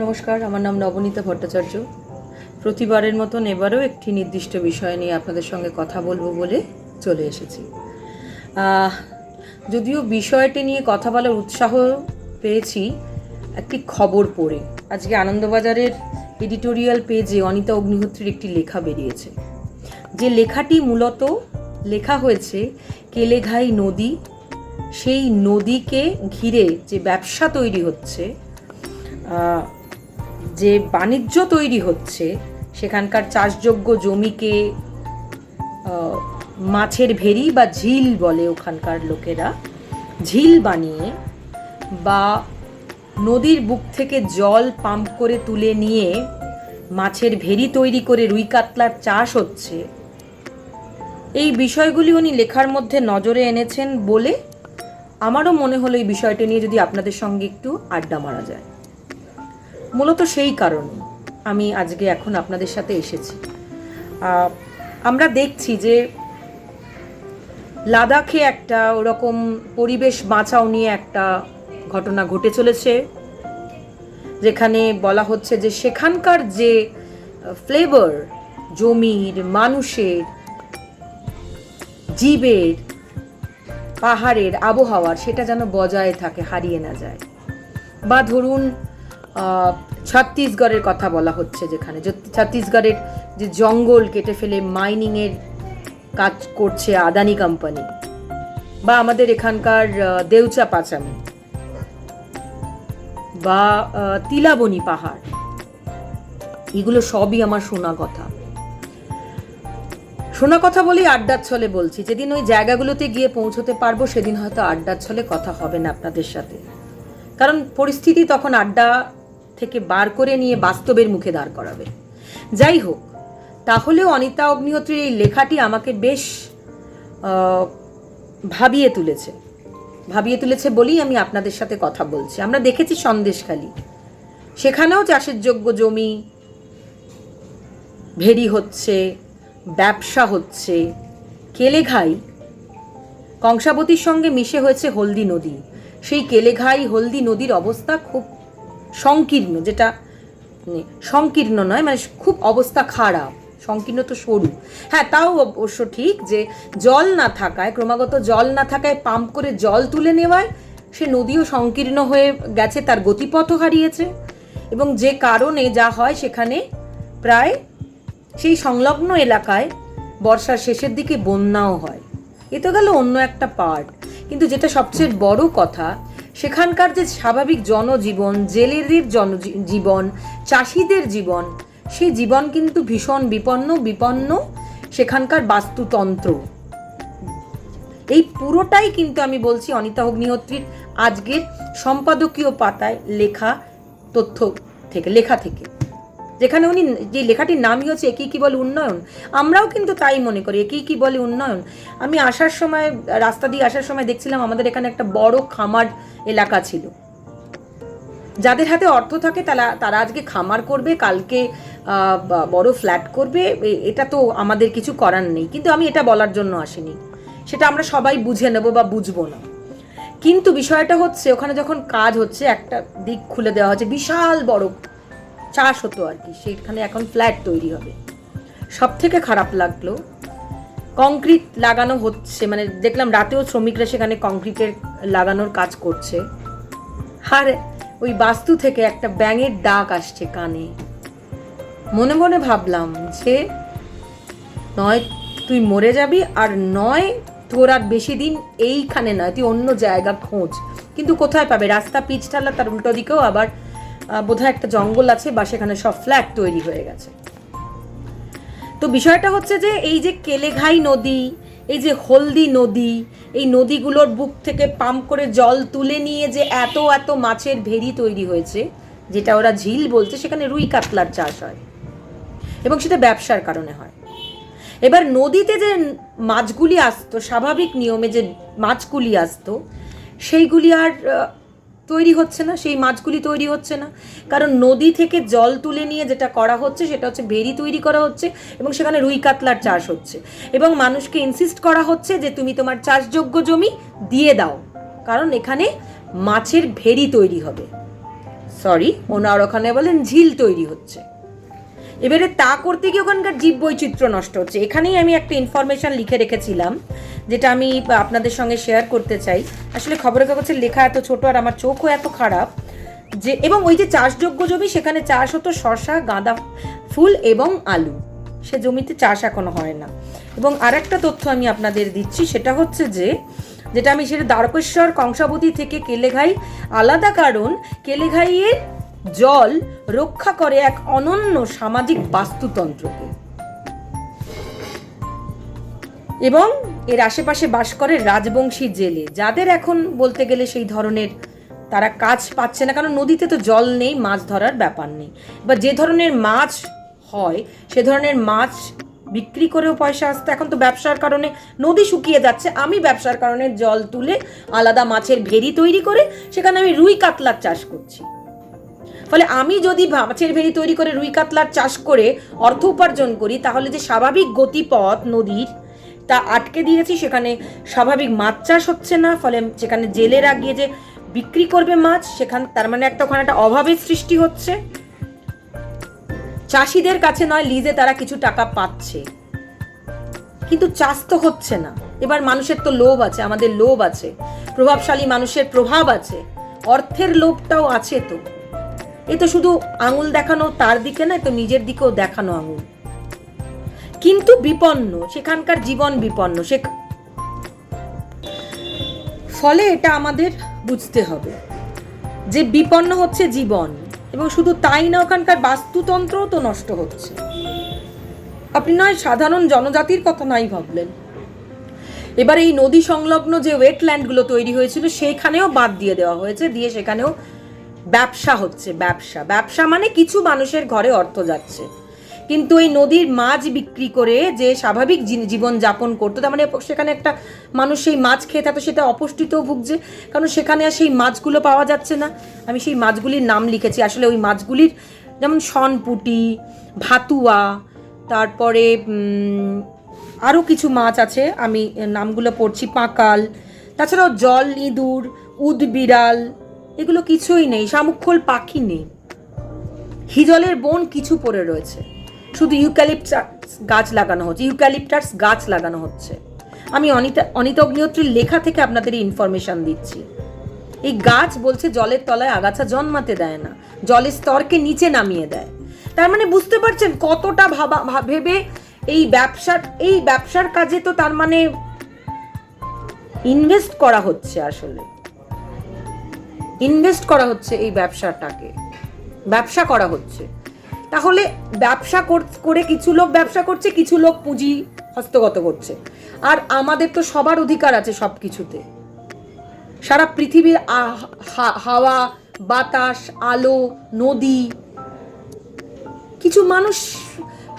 নমস্কার, আমার নাম নবনীতা ভট্টাচার্য। প্রতিবারের মতন এবারেও একটি নির্দিষ্ট বিষয় নিয়ে আপনাদের সঙ্গে কথা বলব বলে চলে এসেছি। যদিও বিষয়টি নিয়ে কথা বলার উৎসাহ পেয়েছি, একটি খবর পড়ে। আজকে আনন্দবাজারের এডিটোরিয়াল পেজে অনিতা অগ্নিহোত্রীর একটি লেখা বেরিয়েছে। যে লেখাটি মূলত লেখা হয়েছে, কেলেঘাই নদী, সেই নদীকে ঘিরে যে ব্যবসা তৈরি হচ্ছে যে বাণিজ্য তৈরি হচ্ছে, সেখানকার চাষযোগ্য জমিকে মাছের ভেরি বা ঝিল বলে ওখানকার লোকেরা। ঝিল বানিয়ে বা নদীর বুক থেকে জল পাম্প করে তুলে নিয়ে মাছের ভেরি তৈরি করে রুই কাতলার চাষ হচ্ছে। এই বিষয়গুলি উনি লেখার মধ্যে নজরে এনেছেন বলে আমারও মনে হলো এই বিষয়টা নিয়ে যদি আপনাদের সঙ্গে একটু আড্ডা মারা যায়। মূলত সেই কারণে আমি আজকে এখন আপনাদের সাথে এসেছি। আমরা দেখছি যে লাদাখে একটা ওরকম পরিবেশ বাঁচাও নিয়ে একটা ঘটনা ঘটে চলেছে, যেখানে বলা হচ্ছে যে সেখানকার যে ফ্লেভার, জমির, মানুষের, জীবের, পাহাড়ের আবহাওয়ার, সেটা যেন বজায় থাকে, হারিয়ে না যায়। বা ধরুন ছত্তিশগড়ের কথা বলা হচ্ছে যেখানে ছত্তিশগড়ের যে জঙ্গল কেটে ফেলে মাইনিংয়ের কাজ করছে আদানি কোম্পানি বা আমাদের এখানকার দেউচা পাচামি বা তিলাবনি পাহাড়। এগুলো সবই আমার শোনা কথা। শোনা কথা বলেই আড্ডার ছলে বলছি, যেদিন ওই জায়গাগুলোতে গিয়ে পৌঁছতে পারব সেদিন হয়তো আড্ডার ছলে কথা হবে না আপনাদের সাথে। কারণ পরিস্থিতি তখন আড্ডা থেকে বার করে নিয়ে বাস্তবের মুখে দাঁড় করাবে। যাই হোক, তাহলেও অনিতা অগ্নিহোত্রীর এই লেখাটি আমাকে বেশ ভাবিয়ে তুলেছে। ভাবিয়ে তুলেছে বলেই আমি আপনাদের সাথে কথা বলছি। আমরা দেখেছি সন্দেশখালি। সেখানেও চাষের যোগ্য জমি ভেরি হচ্ছে, ব্যবসা হচ্ছে, কেলেঘাই, কংসাবতীর সঙ্গে মিশে হয়েছে হলদি নদী। সেই কেলেঘাই হলদি নদীর অবস্থা খুব সংকীর্ণ, যেটা মানে সংকীর্ণ নয় মানে খুব অবস্থা খারাপ। সংকীর্ণ তো সরু। হ্যাঁ তাও অবশ্য ঠিক যে জল না থাকায়, ক্রমাগত জল না থাকায় পাম্প করে জল তুলে নেওয়ায় সে নদীও সংকীর্ণ হয়ে গেছে, তার গতিপথও হারিয়েছে। এবং যে কারণে যা হয় সেখানে প্রায় সেই সংলগ্ন এলাকায় বর্ষার শেষের দিকে বন্যাও হয়। এ তো গেল অন্য একটা পার্ট কিন্তু যেটা সবচেয়ে বড় কথা সেখানকার যে স্বাভাবিক জনজীবন, জেলেদের জনজীবন, চাষিদের জীবন সেই জীবন কিন্তু ভীষণ বিপন্ন বিপন্ন সেখানকার বাস্তুতন্ত্র। এই পুরোটাই কিন্তু আমি বলছি অনিতা অগ্নিহোত্রীর আজকের সম্পাদকীয় পাতায় লেখা তথ্য থেকে, লেখা থেকে। যেখানে উনি যে লেখাটির নামই হচ্ছে একই কি বলে উন্নয়ন, আমরাও কিন্তু তাই মনে করি একই কি বলে উন্নয়ন। আমি আসার সময়, রাস্তা দিয়ে আসার সময় দেখছিলাম আমাদের এখানে একটা বড় খামার এলাকা ছিল। যাদের হাতে অর্থ থাকে তারা তারা আজকে খামার করবে, কালকে বড় ফ্ল্যাট করবে এটা তো আমাদের কিছু করার নেই। কিন্তু আমি এটা বলার জন্য আসিনি। সেটা আমরা সবাই বুঝে নেব বা বুঝব না। কিন্তু বিষয়টা হচ্ছে, ওখানে যখন কাজ হচ্ছে, একটা দিক খুলে দেওয়া হচ্ছে, বিশাল বড় চাষ হতো আর কি সেখানে এখন ফ্ল্যাট তৈরি হবে। সব থেকে খারাপ লাগল, কংক্রিট লাগানো হচ্ছে মানে দেখলাম রাতেও শ্রমিকরা সেখানে কংক্রিটের লাগানোর কাজ করছে। আর ওই বাস্তু থেকে একটা ব্যাঙের ডাক আসছে কানে। মনে মনে ভাবলাম যে, নয়, তুই মরে যাবি আর নয়, তোর আর বেশি দিন এইখানে নয়, তুই অন্য জায়গা খোঁজ। কিন্তু কোথায় পাবে? রাস্তা, পিচ ঠালা তার উল্টো দিকেও আবার বোধহয় একটা জঙ্গল আছে বা সেখানে সব ফ্ল্যাট তৈরি হয়ে গেছে। তো বিষয়টা হচ্ছে যে এই যে কেলেঘাই নদী, এই যে হলদি নদী, এই নদীগুলোর বুক থেকে পাম্প করে জল তুলে নিয়ে যে এত এত মাছের ভেরি তৈরি হয়েছে, যেটা ওরা ঝিল বলছে, সেখানে রুই কাতলার চাষ হয় এবং সেটা ব্যবসার কারণে হয়। এবার নদীতে যে মাছগুলি আসতো, স্বাভাবিক নিয়মে যে মাছগুলি আসতো, সেইগুলি আর তৈরি হচ্ছে না, সেই মাছগুলি তৈরি হচ্ছে না। কারণ নদী থেকে জল তুলে নিয়ে যেটা করা হচ্ছে, সেটা হচ্ছে ভেরি তৈরি করা হচ্ছে এবং সেখানে রুই কাতলার চাষ হচ্ছে। এবং মানুষকে ইনসিস্ট করা হচ্ছে যে তুমি তোমার চাষযোগ্য জমি দিয়ে দাও, কারণ এখানে মাছের ভেরি তৈরি হবে। সরি ওনার ওখানে বলেন ঝিল তৈরি হচ্ছে। এবারে তা করতে গিয়ে ওখানকার জীব বৈচিত্র্য নষ্ট হচ্ছে। এখানেই আমি একটা ইনফরমেশন লিখে রেখেছিলাম, যেটা আমি আপনাদের সঙ্গে শেয়ার করতে চাই। আসলে খবরের কাগজের লেখা এত ছোট আর আমার চোখও এত খারাপ যে, এবং ওই যে চাষযোগ্য জমি, সেখানে চাষ হতো শশা গাঁদা ফুল এবং আলু। সে জমিতে চাষ এখনও হয় না। এবং আরেকটা তথ্য আমি আপনাদের দিচ্ছি, সেটা হচ্ছে যে, যেটা আমি সেটা দ্বারকেশ্বর কংসাবতী থেকে কেলেঘাই, আলাদা কারণ কেলেঘাইয়ের জল রক্ষা করে এক অনন্য সামাজিক বাস্তুতন্ত্রকে। এবং এর আশেপাশে বাস করে রাজবংশী জেলে। যাদের এখন বলতে গেলে সেই ধরনের তারা কাজ পাচ্ছে না, কারণ নদীতে তো জল নেই, মাছ ধরার ব্যাপার নেই। বা যে ধরনের মাছ হয়, সে ধরনের মাছ বিক্রি করেও পয়সা আসতে এখন তো ব্যবসার কারণে নদী শুকিয়ে যাচ্ছে। আমি ব্যবসার কারণে জল তুলে আলাদা মাছের ভেরি তৈরি করে সেখানে আমি রুই কাতলার চাষ করছি। ফলে আমি যদি মাছের ভেরি তৈরি করে রুই কাতলার চাষ করে অর্থ উপার্জন করি, তাহলে যে স্বাভাবিক গতিপথ নদীর, তা আটকে দিয়েছি। সেখানে স্বাভাবিক মাছ চাষ হচ্ছে না, ফলে সেখানে জেলেরা গিয়ে যে বিক্রি করবে মাছ, সেখান তার মানে একটা ওখানে একটা অভাবের সৃষ্টি হচ্ছে। চাষিদের কাছে নয়, লিজে তারা কিছু টাকা পাচ্ছে। কিন্তু চাষ তো হচ্ছে না। এবার মানুষের তো লোভ আছে, আমাদের লোভ আছে। প্রভাবশালী মানুষের প্রভাব আছে। অর্থের লোভটাও আছে তো। এ তো শুধু আঙুল দেখানো তার দিকে নয় তো নিজের দিকেও দেখানো আঙুল। কিন্তু বিপন্ন, সেখানকার জীবন বিপন্ন, সে ফলে এটা আমাদের বুঝতে হবে যে বিপন্ন হচ্ছে জীবন, এবং শুধু তাই না, ওখানকার বাস্তুতন্ত্রও তো নষ্ট হচ্ছে। আপনি নয়, সাধারণ জনজাতির কথা নাই ভাবলেন। এবার এই নদী সংলগ্ন যে ওয়েটল্যান্ডগুলো তৈরি হয়েছিল, সেখানেও বাদ দিয়ে দেওয়া হয়েছে, দিয়ে সেখানেও ব্যবসা হচ্ছে ব্যবসা। ব্যবসা মানে কিছু মানুষের ঘরে অর্থ যাচ্ছে। কিন্তু এই নদীর মাছ বিক্রি করে যে স্বাভাবিক জীবন যাপন করতো, তার মানে সেখানে একটা মানুষ সেই মাছ খেয়ে থাকতো সেটা অপুষ্টিতেও ভুগছে। কারণ সেখানে আর সেই মাছগুলো পাওয়া যাচ্ছে না। আমি সেই মাছগুলির নাম লিখেছি। আসলে ওই মাছগুলির যেমন শনপুটি, ভাতুয়া, তারপরে আরও কিছু মাছ আছে। আমি নামগুলো পড়ছি, পাঁকাল। তাছাড়াও জল ইঁদুর উদ বিড়াল এগুলো কিছুই নেই শামুক্ষল পাখি নেই। হিজলের বন কিছু পড়ে রয়েছে। শুধু ইউক্যালিপটাস গাছ লাগানো হচ্ছে, ইউক্যালিপটাস গাছ লাগানো হচ্ছে। আমি অনিতা অনিতা অগ্নিহোত্রীর লেখা থেকে আপনাদের ইনফরমেশন দিচ্ছি। এই গাছ বলছে জলের তলায় আগাছা জন্মাতে দেয় না, জলের স্তরকে নিচে নামিয়ে দেয়। তার মানে বুঝতে পারছেন কতটা ভাবা ভেবে এই ব্যবসার এই ব্যবসার কাজে তো তার মানে ইনভেস্ট করা হচ্ছে আসলে। ইনভেস্ট করা হচ্ছে এই ব্যবসাটাকে। ব্যবসা করা হচ্ছে। তাহলে ব্যবসা করে কিছু লোক ব্যবসা করছে, কিছু লোক পুঁজি হস্তগত করছে। আর আমাদের তো সবার অধিকার আছে সব কিছুতে সারা পৃথিবীর হাওয়া, বাতাস, আলো, নদী, কিছু মানুষ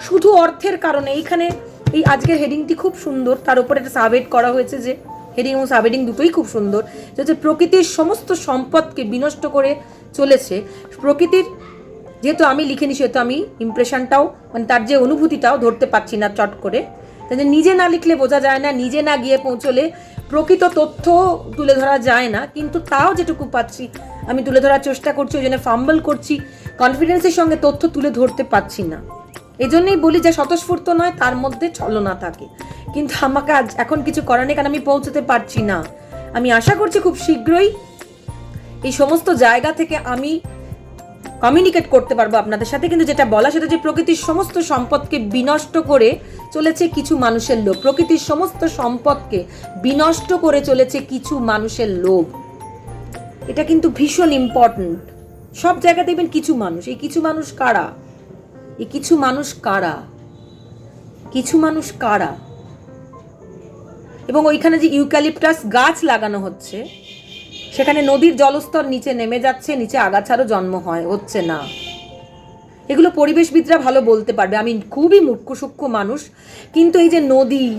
শুধু অর্থের কারণে। এইখানে এই আজকের হেডিংটি খুব সুন্দর। তার উপরে একটা সাবেট করা হয়েছে যে হেডিং এবং সাবেডিং দুটোই খুব সুন্দর। যে প্রকৃতির সমস্ত সম্পদকে বিনষ্ট করে চলেছে, প্রকৃতির যেহেতু আমি লিখিনি, সেহেতু আমি ইমপ্রেশনটাও মানে তার যে অনুভূতিটাও ধরতে পারছি না চট করে। তাই নিজে না লিখলে বোঝা যায় না, নিজে না গিয়ে পৌঁছলে প্রকৃত তথ্য তুলে ধরা যায় না, কিন্তু তাও যেটুকু পাচ্ছি, আমি তুলে ধরার চেষ্টা করছি, ওই জন্য ফাম্বল করছি কনফিডেন্সের সঙ্গে তথ্য তুলে ধরতে পারছি না। এই জন্যই বলি যে স্বতঃস্ফূর্ত নয়, তার মধ্যে ছলনা থাকে। কিন্তু আমাকে আজ এখন কিছু করার নেই, কারণ আমি পৌঁছতে পারছি না। আমি আশা করছি খুব শীঘ্রই এই সমস্ত জায়গা থেকে আমি কমিউনিকেট করতে পারব আপনাদের সাথে। কিন্তু যেটা বলা, সেটা যে প্রকৃতির সমস্ত সম্পদকে বিনষ্ট করে চলেছে কিছু মানুষের লোভ। প্রকৃতির সমস্ত সম্পদকে বিনষ্ট করে চলেছে কিছু মানুষের লোভ। এটা কিন্তু ভীষণ ইম্পর্ট্যান্ট সব জায়গা দেখবেন কিছু মানুষ। এই কিছু মানুষ কারা? এই কিছু মানুষ কারা? কিছু মানুষ কারা? এবং ওইখানে যে ইউক্যালিপটাস গাছ লাগানো হচ্ছে, সেখানে নদীর জলস্তর নিচে নেমে যাচ্ছে, নিচে আগাছারও জন্ম হয়, হচ্ছে না। এগুলো পরিবেশবিদরা ভালো বলতে পারবে। আমি খুবই সূক্ষ্ম মানুষ, কিন্তু এই যে নদী,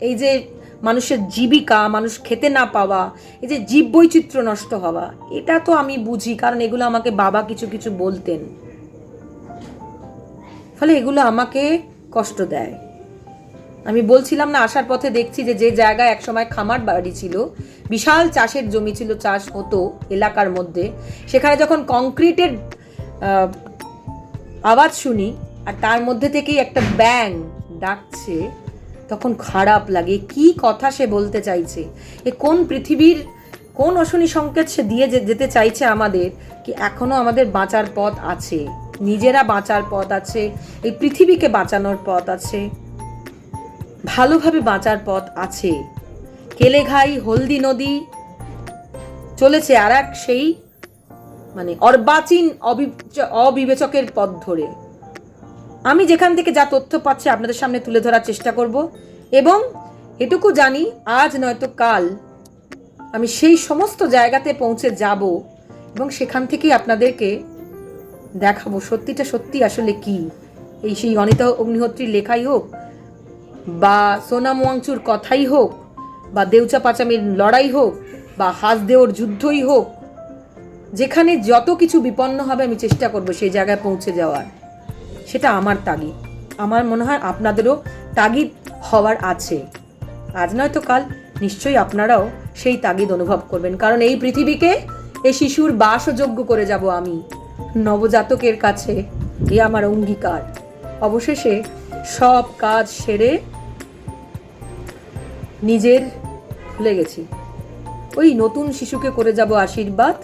এই যে মানুষের জীবিকা, মানুষ খেতে না পাওয়া, এই যে জীব বৈচিত্র্য নষ্ট হওয়া, এটা তো আমি বুঝি, কারণ এগুলো আমাকে বাবা কিছু কিছু বলতেন। ফলে এগুলো আমাকে কষ্ট দেয়। আমি বলছিলাম না, আসার পথে দেখছি যে যে জায়গায় একসময় খামার বাড়ি ছিল, বিশাল চাষের জমি ছিল চাষ হতো এলাকার মধ্যে, সেখানে যখন কংক্রিটের আওয়াজ শুনি আর তার মধ্যে থেকেই একটা ব্যাং ডাকছে, তখন খারাপ লাগে, কি কথা সে বলতে চাইছে? এ কোন পৃথিবীর, কোন অশনি সংকেত সে দিয়ে যেতে চাইছে আমাদের? কি এখনও আমাদের বাঁচার পথ আছে? নিজেরা বাঁচার পথ আছে, এই পৃথিবীকে বাঁচানোর পথ আছে। ভালোভাবে বাঁচার পথ আছে। কেলেঘাই হলদি নদী চলেছে আর এক সেই মানে অর্বাচীন অবিবেচকের পথ ধরে। আমি যেখান থেকে যা তথ্য পাচ্ছি আপনাদের সামনে তুলে ধরার চেষ্টা করব এবং এটুকু জানি, আজ নয়তো কাল আমি সেই সমস্ত জায়গাতে পৌঁছে যাব এবং সেখান থেকেই আপনাদেরকে দেখাবো সত্যিটা সত্যি আসলে কি। এই সেই অনিতা অগ্নিহোত্রীর লেখাই হোক বা সোনাম ওয়াংচুর কথাই হোক, বা দেউচা পাচামির লড়াই হোক, বা হাসদেওর যুদ্ধই হোক, যেখানে যত কিছু বিপন্ন হবে আমি চেষ্টা করব সেই জায়গায় পৌঁছে যাওয়ার। সেটা আমার তাগিদ। আমার মনে হয় আপনাদেরও তাগিদ হওয়ার আছে। আজ নয়তো কাল, নিশ্চয়ই আপনারাও সেই তাগিদ অনুভব করবেন। কারণ এই পৃথিবীকে এই শিশুর বাসযোগ্য করে যাব আমি। নবজাতকের কাছে এ আমার অঙ্গীকার। অবশেষে সব কাজ সেরে নিজের ভুলে গেছি। ওই নতুন শিশুকে করে যাব আশীর্বাদ।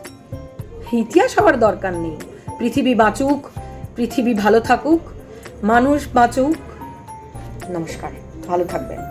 ইতিহাস হওয়ার দরকার নেই। পৃথিবী বাঁচুক, পৃথিবী ভালো থাকুক, মানুষ বাঁচুক। নমস্কার, ভালো থাকবেন।